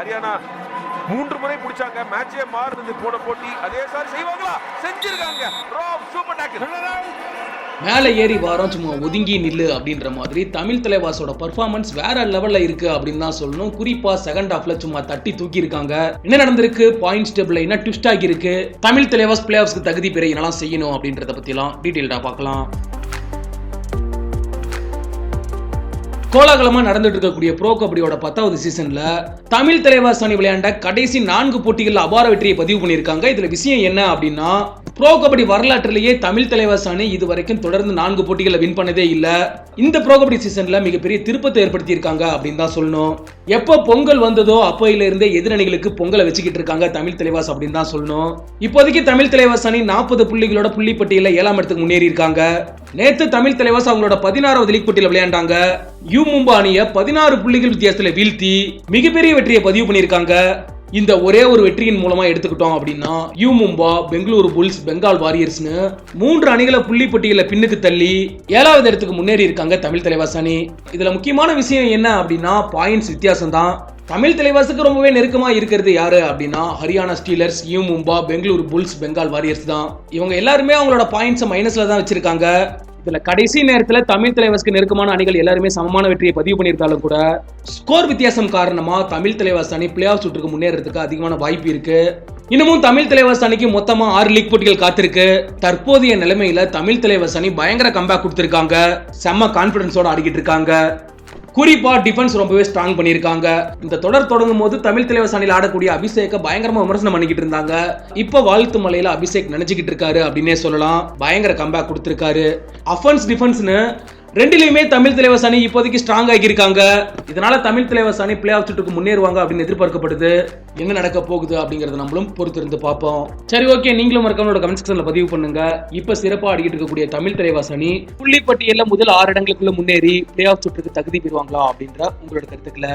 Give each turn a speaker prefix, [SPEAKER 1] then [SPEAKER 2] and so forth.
[SPEAKER 1] ஹரியானா மூன்று முறை பிடிச்சாங்க. மேட்சே மாறுது போன போட்டி. அதே சார் செய்வாங்களா? செஞ்சிருக்காங்க. ராப் சூப்பர் டேக்கிள்
[SPEAKER 2] மேலே ஏறி வாரம் சும்மா ஒதுங்கி நில்லு அப்படின்ற மாதிரி தமிழ் தலைவாசோட பர்ஃபார்மன்ஸ் வேற லெவல்ல இருக்கு அப்படின்னு தான் சொல்லணும். குறிப்பா செகண்ட் ஹாஃப்ல சும்மா தட்டி தூக்கி இருக்காங்க என்ன நடந்திருக்கு? பாயிண்ட்ஸ் டேபிள் என்ன ட்விஸ்ட் ஆகியிருக்கு? தமிழ் தலைவாஸ் பிளே ஆஃப்ஸ்க்கு தகுதி பெற என்னெல்லாம் செய்யணும் அப்படின்றத பத்திலாம் டீட்டெயில்டா பார்க்கலாம். கோலாகலமா நடந்துட்டு இருக்கக்கூடிய ப்ரோ கபடியோட பத்தாவது சீசன்ல தமிழ் தலைவாஸ் அணி விளையாண்ட கடைசி நான்கு போட்டிகள் அபார வெற்றியை பதிவு பண்ணியிருக்காங்க. இதுல விஷயம் என்ன அப்படின்னா ப்ரோ கபடி வரலாற்றிலேயே தமிழ் தலைவாஸ் அணி இது வரைக்கும் தொடர்ந்து நான்கு போட்டிகளை வின் பண்ணதே இல்ல. இந்த ப்ரோ கபடி சீசன்ல மிகப்பெரிய திருப்பத்தை ஏற்படுத்தி இருக்காங்க அப்படின்னு தான் சொல்லணும். எப்போ பொங்கல் வந்ததோ அப்போயில இருந்தே எதிரணிகளுக்கு பொங்கலை வச்சுக்கிட்டு இருக்காங்க தமிழ் தலைவாஸ் அப்படின்னு தான் சொல்லணும். இப்போதைக்கு தமிழ் தலைவாஸ் அணி நாற்பது புள்ளிகளோட புள்ளி பட்டியல ஏழாம் இடத்துக்கு முன்னேறி இருக்காங்க நேத்து தமிழ் தலைவாஸ் அவங்களோட பதினாறாவது லீக் போட்டியில விளையாண்டாங்க. யூ மும்பா அணியை பதினாறு புள்ளிகள் வித்தியாசத்துல வீழ்த்தி மிகப்பெரிய வெற்றியை பதிவு பண்ணியிருக்காங்க. இந்த ஒரே ஒரு வெற்றியின் மூலமா எடுத்துக்கிட்டோம் அப்படின்னா யூ மும்பா பெங்களூரு புல்ஸ் பெங்கால் வாரியர்ஸ்னு மூன்று அணிகளை புள்ளி பட்டியல பின்னுக்கு தள்ளி ஏழாவது இடத்துக்கு முன்னேறி இருக்காங்க தமிழ் தலைவாஸ் அணி. இதுல முக்கியமான விஷயம் என்ன அப்படின்னா பாயிண்ட்ஸ் வித்தியாசம் தான் தமிழ் தலைவாசுக்கு ரொம்பவே நெருக்கமா இருக்கிறது யாரு அப்படின்னா Haryana steelers U Mumba Bengaluru bulls Bengal warriors தான். இவங்க எல்லாருமே அவங்களோட பாயிண்ட்ஸை மைனஸ்ல தான் வச்சிருக்காங்க. இதுல கடைசி நேரத்துல தமிழ் தலைவாஸ்க்கு நெருக்கமான அணிகள் எல்லாருமே சமமான வெற்றியை பதிவு பண்ணியிருந்தாலும் கூட ஸ்கோர் வித்தியாசம் காரணமா தமிழ் தலைவாஸ் அணி பிளே ஆஃப் சுற்றுக்கு முன்னேறதுக்கு அதிகமான வாய்ப்பு இருக்கு. இன்னமும் தமிழ் தலைவாஸ் அணிக்கு மொத்தமா ஆறு லீக் போட்டிகள் காத்திருக்கு. தற்போதைய நிலைமையில தமிழ் தலைவாஸ் அணி பயங்கர கம்பேக் கொடுத்திருக்காங்க. செம்ம கான்பிடன்ஸோட ஆடிக்கிட்டு இருக்காங்க. குறிப்பா டிஃபென்ஸ் ரொம்பவே ஸ்ட்ராங் பண்ணியிருக்காங்க. இந்த தொடர் தொடங்கும் போது தமிழ் தலைவர் அணியில் ஆடக்கூடிய அபிஷேக்க பயங்கரமா விமர்சனம் பண்ணிக்கிட்டு இருந்தாங்க. இப்போ வாழ்த்து மலையில அபிஷேக் நினைச்சுக்கிட்டு இருக்காரு அப்படின்னே சொல்லலாம். பயங்கர கம்பேக் கொடுத்திருக்காரு. அஃபென்ஸ் டிஃபென்ஸ்னு ரெண்டுலையுமே தமிழ் தலைவர் அணி இப்போதைக்கு ஸ்ட்ராங் ஆகியிருக்காங்க. இதனால தமிழ் தலைவர் அணி பிளே ஆஃப் சுற்றுக்கு முன்னேறுவாங்க அப்படின்னு எதிர்பார்க்கப்படுது. என்ன நடக்க போகுது அப்படிங்கறத நம்மளும் பொறுத்திருந்து பார்ப்போம். சரி ஓகே நீங்களும் மறக்காம கமெண்ட் செக்ஷன்ல பதிவு பண்ணுங்க. இப்ப சிறப்பாக ஆடிக்கிட்டு இருக்கக்கூடிய தமிழ் தலைவாஸ் அணி புள்ளிப்பட்டியல முதல் ஆறு இடங்களுக்குள்ள முன்னேறி பிளே ஆஃப் சுற்றுக்கு தகுதி பெறுவாங்களா அப்படின்ற உங்களோட கருத்துக்களை